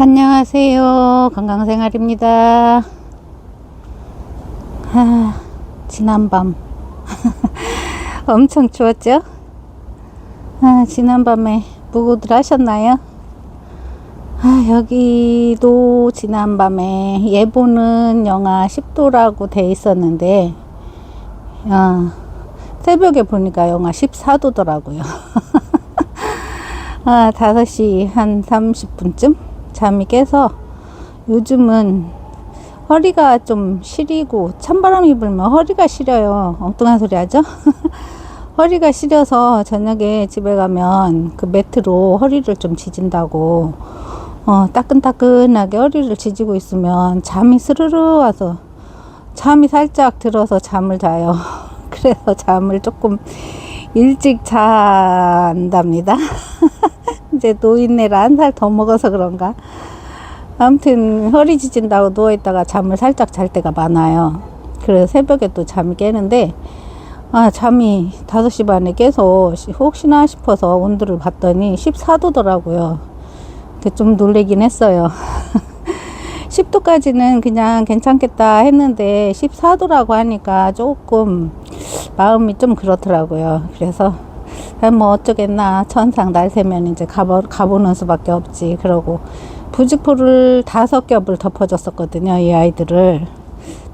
안녕하세요. 건강생활입니다. 아, 지난밤. 엄청 추웠죠? 아, 지난밤에 무고들 하셨나요? 아, 여기도 지난밤에 예보는 영하 10도라고 돼 있었는데, 아, 새벽에 보니까 영하 14도더라고요. 아, 5시 한 30분쯤 잠이 깨서 요즘은 허리가 좀 시리고 찬바람이 불면 허리가 시려요. 엉뚱한 소리 하죠? 허리가 시려서 저녁에 집에 가면 그 매트로 허리를 좀 지진다고 어, 따끈따끈하게 허리를 지지고 있으면 잠이 스르르 와서 잠이 살짝 들어서 잠을 자요. 그래서 잠을 조금 일찍 잔답니다. 이제 노인네라 한 살 더 먹어서 그런가. 아무튼 허리 지진다고 누워있다가 잠을 살짝 잘 때가 많아요. 그래서 새벽에 또 잠이 깨는데, 아, 잠이 5시 반에 깨서 혹시나 싶어서 온도를 봤더니 14도더라고요. 좀 놀래긴 했어요. 10도까지는 그냥 괜찮겠다 했는데 14도라고 하니까 조금 마음이 좀 그렇더라고요. 그래서 아, 뭐 어쩌겠나. 천상 날 새면 이제 가보, 가보는 수밖에 없지. 그러고 부직포를 다섯 겹을 덮어줬었거든요 이 아이들을.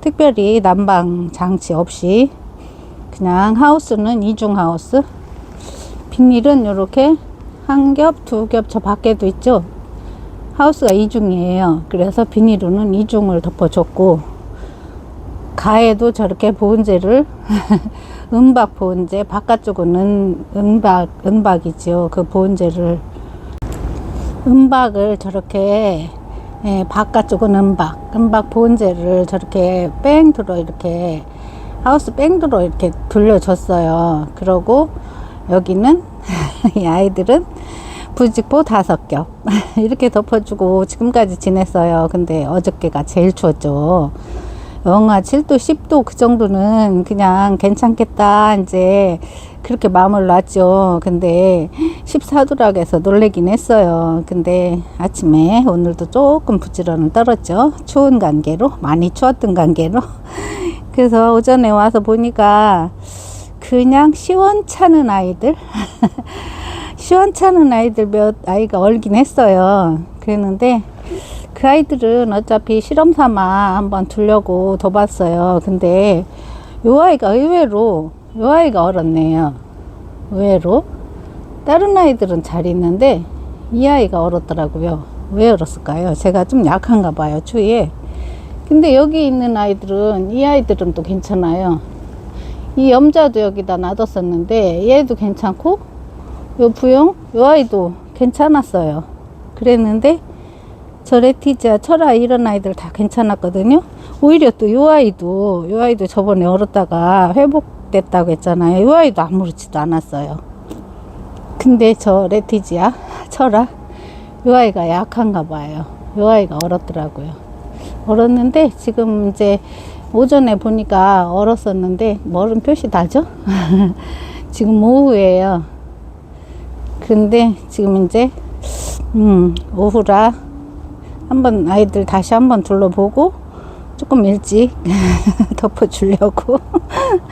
특별히 난방 장치 없이 그냥 하우스는 이중 하우스. 비닐은 이렇게 한 겹, 두 겹 저 밖에도 있죠. 하우스가 이중이에요. 그래서 비닐로는 이중을 덮어줬고 가에도 저렇게 보온재를 은박 보온재 바깥쪽은 은, 은박 은박이지요 그 보온재를. 은박을 저렇게 예, 바깥쪽은 은박. 은박 보온재를 저렇게 뺑 들어 이렇게 하우스 뺑 들어 이렇게 돌려줬어요. 그러고 여기는 이 아이들은 부직포 다섯 겹. 이렇게 덮어주고 지금까지 지냈어요. 근데 어저께가 제일 추웠죠 영하 7도, 10도 그 정도는 그냥 괜찮겠다. 이제 그렇게 마음을 놨죠. 근데 14도라고 해서 놀래긴 했어요. 근데 아침에 오늘도 조금 부지런을 떨었죠. 추운 관계로, 많이 추웠던 관계로. 그래서 오전에 와서 보니까 그냥 시원찮은 아이들. 시원찮은 아이들 몇 아이가 얼긴 했어요. 그랬는데 그 아이들은 어차피 실험 삼아 한번 두려고 둬봤어요. 근데 요 아이가 의외로 요 아이가 얼었네요. 의외로 다른 아이들은 잘 있는데 이 아이가 얼었더라고요. 왜 얼었을까요? 제가 좀 약한가 봐요. 추위에. 근데 여기 있는 아이들은 이 아이들은 또 괜찮아요. 이 염자도 여기다 놔뒀었는데 얘도 괜찮고 요 부용 요 아이도 괜찮았어요. 그랬는데 저 레티지아 철아 이런 아이들 다 괜찮았거든요. 오히려 또 요 아이도 요 아이도 저번에 얼었다가 회복됐다고 했잖아요. 요 아이도 아무렇지도 않았어요. 근데 저 레티지아 철아 요 아이가 약한가 봐요. 요 아이가 얼었더라고요. 얼었는데 지금 이제 오전에 보니까 얼었었는데 멀은 표시 나죠? 지금 오후에요. 근데 지금 이제 음, 오후라 한번 아이들 다시 한번 둘러보고 조금 일찍 덮어주려고.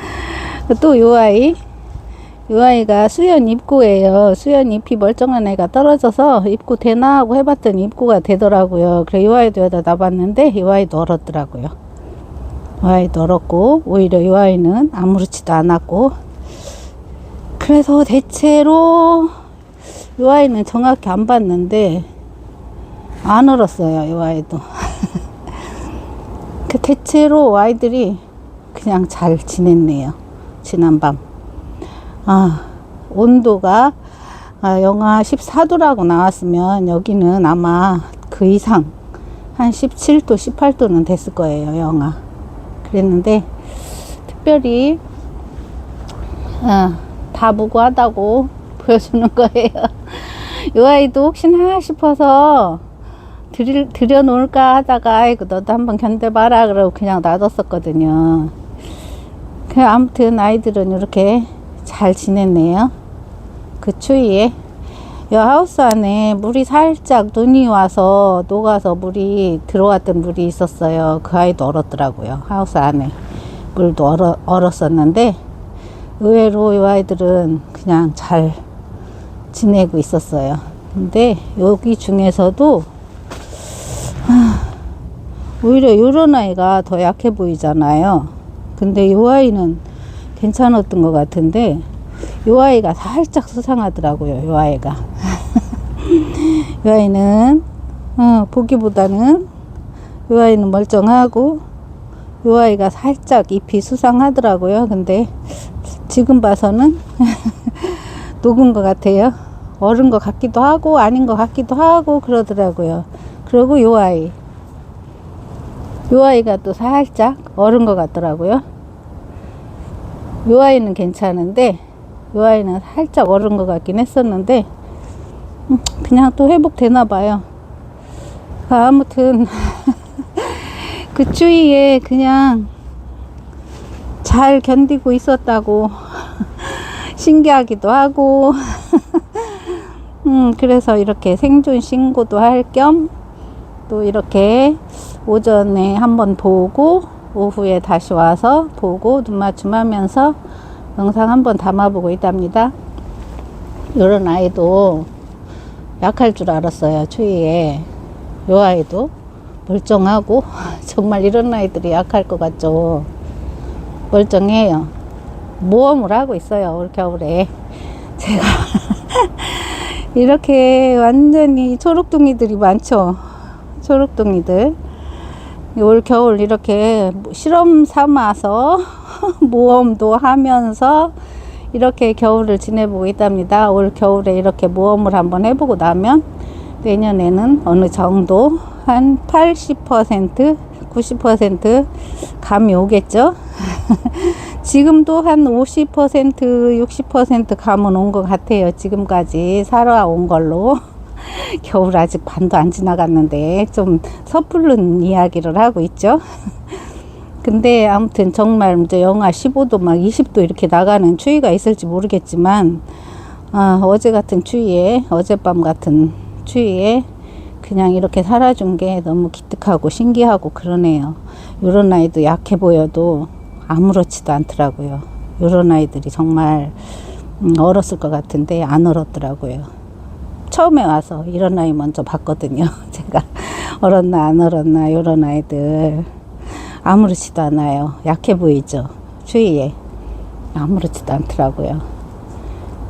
또 요 아이 요 아이가 수연 입구예요. 수연 잎이 멀쩡한 애가 떨어져서 입구 되나 하고 해봤더니 입구가 되더라고요. 그래 요 아이도 여기다 놔봤는데 요 아이도 얼었더라고요. 요 아이도 얼었고 오히려 요 아이는 아무렇지도 않았고. 그래서 대체로 요 아이는 정확히 안 봤는데 안 얼었어요, 이 아이도. 그 대체로 아이들이 그냥 잘 지냈네요. 지난밤. 아, 온도가 아, 영하 14도라고 나왔으면 여기는 아마 그 이상 한 17도, 18도는 됐을 거예요, 영하. 그랬는데 특별히 아, 다 무고하다고 보여주는 거예요. 이 아이도 혹시나 싶어서 들이, 들여놓을까 하다가 아이고 너도 한번 견뎌봐라 그러고 그냥 놔뒀었거든요. 그 아무튼 아이들은 이렇게 잘 지냈네요. 그 추위에 이 하우스 안에 물이 살짝 눈이 와서 녹아서 물이 들어왔던 물이 있었어요. 그 아이도 얼었더라고요. 하우스 안에 물도 얼어, 얼었었는데 의외로 이 아이들은 그냥 잘 지내고 있었어요. 근데 여기 중에서도 아, 오히려 이런 아이가 더 약해 보이잖아요. 근데 이 아이는 괜찮았던 것 같은데 이 아이가 살짝 수상하더라고요. 이 아이가. 이 아이는 어, 보기보다는 이 아이는 멀쩡하고 이 아이가 살짝 잎이 수상하더라고요. 근데 지금 봐서는 녹은 것 같아요. 얼은 것 같기도 하고 아닌 것 같기도 하고 그러더라고요. 그리고 이 아이 이 아이가 또 살짝 얼은 것 같더라고요. 이 아이는 괜찮은데 이 아이는 살짝 얼은 것 같긴 했었는데 음, 그냥 또 회복되나 봐요. 아, 아무튼 그 추위에 그냥 잘 견디고 있었다고 신기하기도 하고 음 그래서 이렇게 생존 신고도 할 겸 또 이렇게 오전에 한번 보고 오후에 다시 와서 보고 눈 맞춤하면서 영상 한번 담아보고 있답니다. 이런 아이도 약할 줄 알았어요 추위에. 요 아이도 멀쩡하고 정말 이런 아이들이 약할 것 같죠. 멀쩡해요. 모험을 하고 있어요 올 겨울에. 제가 이렇게 완전히 초록둥이들이 많죠 초록둥이들 올 겨울 이렇게 실험 삼아서 모험도 하면서 이렇게 겨울을 지내보고 있답니다. 올 겨울에 이렇게 모험을 한번 해보고 나면 내년에는 어느 정도 한 80%, 90% 감이 오겠죠. 지금도 한 50%, 60% 감은 온 것 같아요. 지금까지 살아온 걸로. 겨울 아직 반도 안 지나갔는데 좀 섣부른 이야기를 하고 있죠. 근데 아무튼 정말 이제 영하 15도 막 20도 이렇게 나가는 추위가 있을지 모르겠지만 아, 어제 같은 추위에 어젯밤 같은 추위에 그냥 이렇게 살아준 게 너무 기특하고 신기하고 그러네요. 요런 아이도 약해 보여도 아무렇지도 않더라고요. 요런 아이들이 정말 음, 얼었을 것 같은데 안 얼었더라고요. 처음에 와서 이런 아이 먼저 봤거든요. 제가 얼었나 안 얼었나 요런 아이들 아무렇지도 않아요. 약해 보이죠. 추위에 아무렇지도 않더라고요.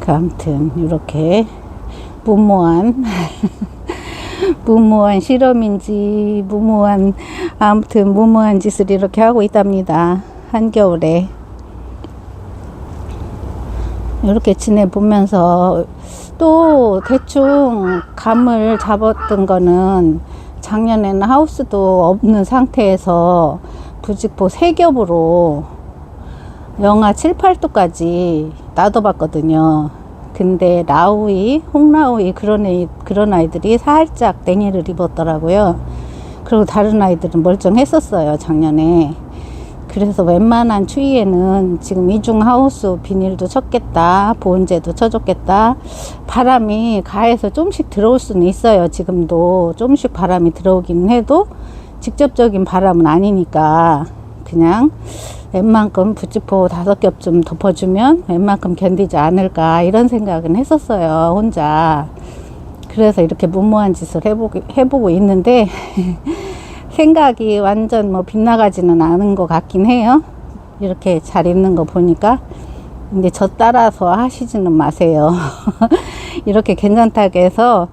그 아무튼 이렇게 무모한 무모한 실험인지 무모한 아무튼 무모한 짓을 이렇게 하고 있답니다. 한겨울에 이렇게 지내보면서 또 대충 감을 잡았던 거는 작년에는 하우스도 없는 상태에서 부직포 세 겹으로 영하 7, 8도까지 놔둬봤거든요. 근데 라우이, 홍라우이 그런, 애, 그런 아이들이 살짝 냉해를 입었더라고요. 그리고 다른 아이들은 멀쩡했었어요, 작년에. 그래서 웬만한 추위에는 지금 이중 하우스 비닐도 쳤겠다, 보온재도 쳐줬겠다. 바람이 가에서 좀씩 들어올 수는 있어요. 지금도 좀씩 바람이 들어오긴 해도 직접적인 바람은 아니니까 그냥 웬만큼 부츠포 다섯 겹 좀 덮어주면 웬만큼 견디지 않을까 이런 생각은 했었어요. 혼자. 그래서 이렇게 무모한 짓을 해보고, 해보고 있는데 생각이 완전 뭐 빗나가지는 않은 것 같긴 해요. 이렇게 잘 있는 거 보니까. 근데 저 따라서 하시지는 마세요. 이렇게 괜찮다고 해서,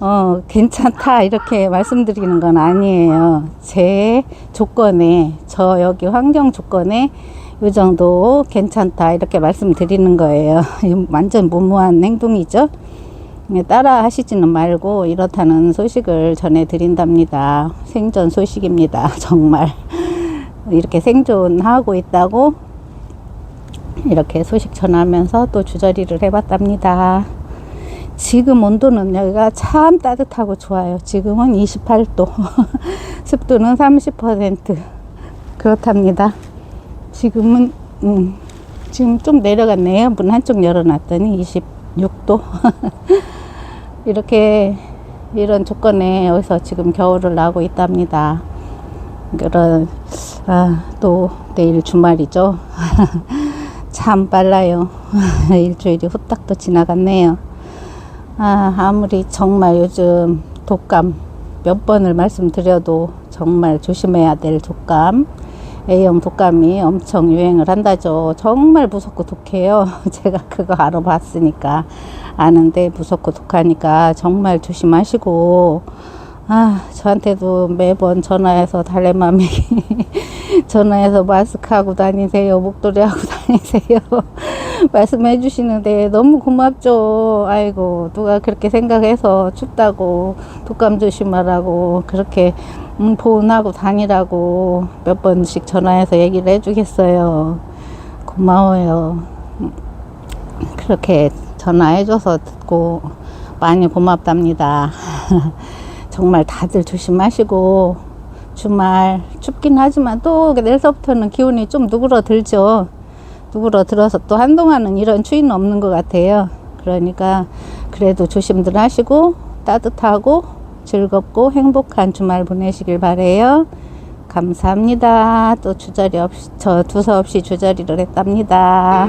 어, 괜찮다. 이렇게 말씀드리는 건 아니에요. 제 조건에, 저 여기 환경 조건에 이 정도 괜찮다. 이렇게 말씀드리는 거예요. 완전 무모한 행동이죠. 예, 따라 하시지는 말고 이렇다는 소식을 전해드린답니다. 생존 소식입니다. 정말. 이렇게 생존하고 있다고 이렇게 소식 전하면서 또 주저리를 해봤답니다. 지금 온도는 여기가 참 따뜻하고 좋아요. 지금은 28도. 습도는 30% 그렇답니다. 지금은, 음, 지금 좀 내려갔네요. 문 한쪽 열어놨더니 26도. 이렇게 이런 조건에 여기서 지금 겨울을 나고 있답니다. 그런 아, 또 내일 주말이죠. 참 빨라요. 일주일이 후딱 또 지나갔네요. 아, 아무리 정말 요즘 독감 몇 번을 말씀드려도 정말 조심해야 될 독감. A형 독감이 엄청 유행을 한다죠. 정말 무섭고 독해요. 제가 그거 알아봤으니까 아는데 무섭고 독하니까 정말 조심하시고 아 저한테도 매번 전화해서 달래맘이 전화해서 마스크 하고 다니세요 목도리 하고 다니세요 말씀해 주시는데 너무 고맙죠 아이고 누가 그렇게 생각해서 춥다고 독감 조심하라고 그렇게 음, 보온하고 다니라고 몇 번씩 전화해서 얘기를 해주겠어요 고마워요 음, 그렇게 전화해줘서 듣고 많이 고맙답니다. 정말 다들 조심하시고 주말 춥긴 하지만 또 내일서부터는 기온이 좀 누그러들죠. 누그러들어서 또 한동안은 이런 추위는 없는 것 같아요. 그러니까 그래도 조심들 하시고 따뜻하고 즐겁고 행복한 주말 보내시길 바래요. 감사합니다. 또 주저리 없이 저 두서 없이 주저리를 했답니다.